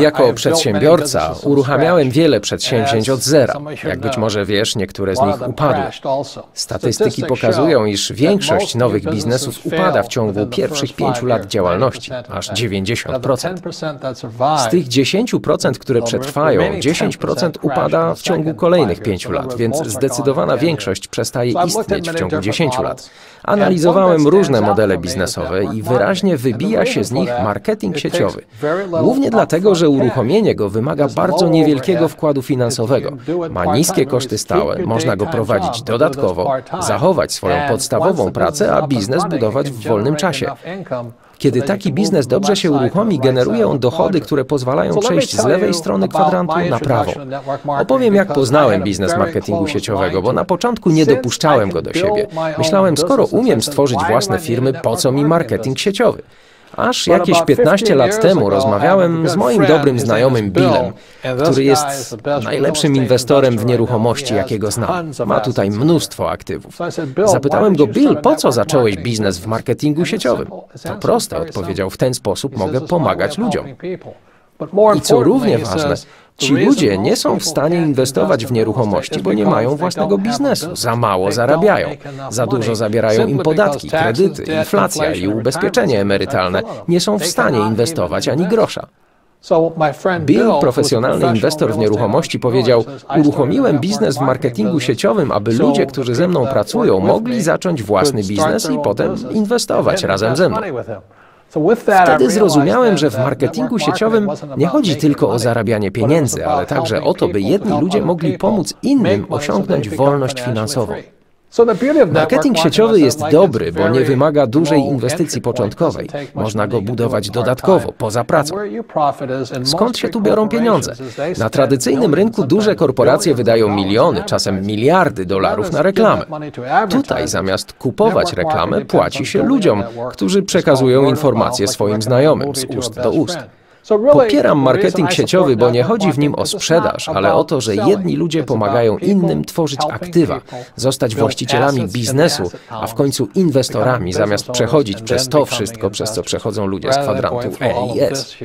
Jako przedsiębiorca uruchamiałem wiele przedsięwzięć od zera. Jak być może wiesz, niektóre z nich upadły. Statystyki pokazują, iż większość nowych biznesów upada w ciągu pierwszych pięciu lat działalności, aż 90%. Z tych 10%, które przetrwają, 10% upada w ciągu kolejnych pięciu lat, więc zdecydowana większość przestaje istnieć w ciągu 10 lat. Analizowałem różne modele biznesowe i wyraźnie wybija się z nich marketing sieciowy. Głównie dlatego, że uruchomienie go wymaga bardzo niewielkiego wkładu finansowego. Ma niskie koszty stałe, można go prowadzić dodatkowo, zachować swoją podstawową pracę, a biznes budować w wolnym czasie. Kiedy taki biznes dobrze się uruchomi, generuje on dochody, które pozwalają przejść z lewej strony kwadrantu na prawą. Opowiem, jak poznałem biznes marketingu sieciowego, bo na początku nie dopuszczałem go do siebie. Myślałem, skoro umiem stworzyć własne firmy, po co mi marketing sieciowy? Aż jakieś 15 lat temu rozmawiałem z moim dobrym znajomym Billem, który jest najlepszym inwestorem w nieruchomości, jakiego znam. Ma tutaj mnóstwo aktywów. Zapytałem go, Bill, po co zacząłeś biznes w marketingu sieciowym? To proste, odpowiedział, w ten sposób mogę pomagać ludziom. I co równie ważne, Ci ludzie nie są w stanie inwestować w nieruchomości, bo nie mają własnego biznesu, za mało zarabiają, za dużo zabierają im podatki, kredyty, inflacja i ubezpieczenie emerytalne. Nie są w stanie inwestować ani grosza. Bill, profesjonalny inwestor w nieruchomości, powiedział: Uruchomiłem biznes w marketingu sieciowym, aby ludzie, którzy ze mną pracują, mogli zacząć własny biznes i potem inwestować razem ze mną. Wtedy zrozumiałem, że w marketingu sieciowym nie chodzi tylko o zarabianie pieniędzy, ale także o to, by jedni ludzie mogli pomóc innym osiągnąć wolność finansową. Marketing sieciowy jest dobry, bo nie wymaga dużej inwestycji początkowej. Można go budować dodatkowo, poza pracą. Skąd się tu biorą pieniądze? Na tradycyjnym rynku duże korporacje wydają miliony, czasem miliardy dolarów na reklamę. Tutaj zamiast kupować reklamę, płaci się ludziom, którzy przekazują informacje swoim znajomym z ust do ust. Popieram marketing sieciowy, bo nie chodzi w nim o sprzedaż, ale o to, że jedni ludzie pomagają innym tworzyć aktywa, zostać właścicielami biznesu, a w końcu inwestorami, zamiast przechodzić przez to wszystko, przez co przechodzą ludzie z kwadrantu E i S.